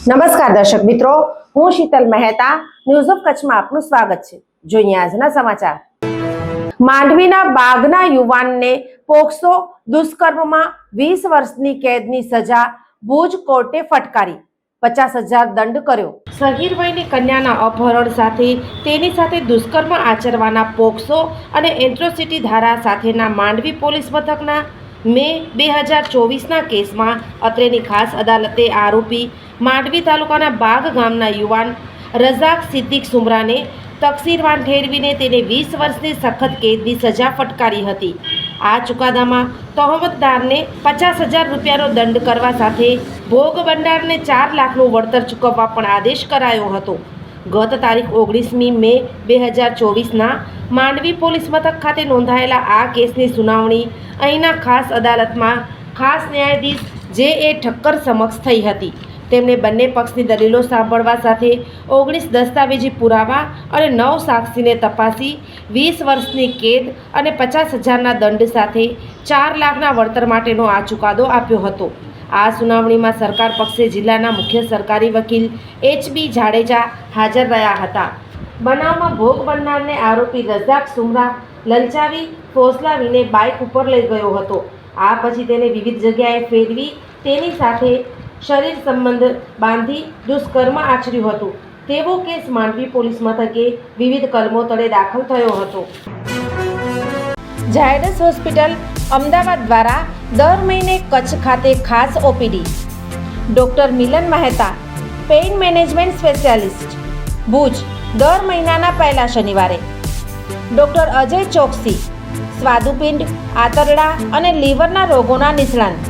નમસ્કાર દર્શક મિત્રો, હું શીતલ મહેતા ન્યૂઝ ઓફ કચ્છમાં આપનું સ્વાગત છે. જોઈએ આજના સમાચાર. માંડવીના બાગના યુવાનને પોક્સો દુષ્કર્મમાં વીસ વર્ષની કેદની સજા ભુજ કોર્ટે ફટકારી. પચાસ હજાર દંડ કર્યો. સગીર વયની કન્યાના અપહરણ સાથે તેની સાથે દુષ્કર્મ આચરવાના પોક્સો અને એન્ટ્રોસિટી ધારા સાથેના માંડવી પોલીસ મથકના મે બે હજાર ચોવીસના કેસમાં અત્રેની ખાસ અદાલતે આરોપી માંડવી તાલુકાના બાગ ગામના યુવાન રઝાક સિદ્દીક સુમરાને તકસીરવાન ઠેરવીને તેને વીસ વર્ષની સખત કેદની સજા ફટકારી હતી. આ ચુકાદામાં તહોમતદારને પચાસ હજાર રૂપિયાનો દંડ કરવા સાથે ભોગ ભંડારને ચાર લાખનું વળતર ચૂકવવા પણ આદેશ કરાયો હતો. ગત તારીખ ઓગણીસમી મે બે હજાર ચોવીસના માંડવી પોલીસ મથક ખાતે નોંધાયેલા આ કેસની સુનાવણી અહીંના ખાસ અદાલતમાં ખાસ ન્યાયાધીશ જે એ ઠક્કર સમક્ષ થઈ હતી. તેમણે બંને પક્ષની દલીલો સાંભળવા સાથે ઓગણીસ દસ્તાવેજી પુરાવા અને નવ સાક્ષીને તપાસી, વીસ વર્ષની કેદ અને પચાસ હજારના દંડ સાથે ચાર લાખના વળતર માટેનો આ ચુકાદો આપ્યો હતો. આ સુનાવણીમાં સરકાર પક્ષે જિલ્લાના મુખ્ય સરકારી વકીલ એચ બી જાડેજા હાજર રહ્યા હતા. બનાવમાં ભોગ બનનારને આરોપી રઝાક સુમરા લલચાવી, ફોસલાવીને બાઇક ઉપર લઈ ગયો હતો. આ પછી તેને વિવિધ જગ્યાએ ફેરવી તેની સાથે શરીર સંબંધ બાંધી દુષ્કર્મ આચર્યું હતું. તેવો કેસ માંડવી પોલીસ મથકે વિવિધ કલમો તળે દાખલ થયો હતો. ઝાયડસ હોસ્પિટલ અમદાવાદ દ્વારા દર મહિને કચ્છ ખાતે ખાસ OPD. Doctor Milan Mehta, pain management specialist, Bhuj, દર મહિનાના પહેલા શનિવારે. ડૉક્ટર અજય ચોકસી, સ્વાદુપિંડ, આંતરડા અને લીવરના રોગોના નિષ્ણાંત.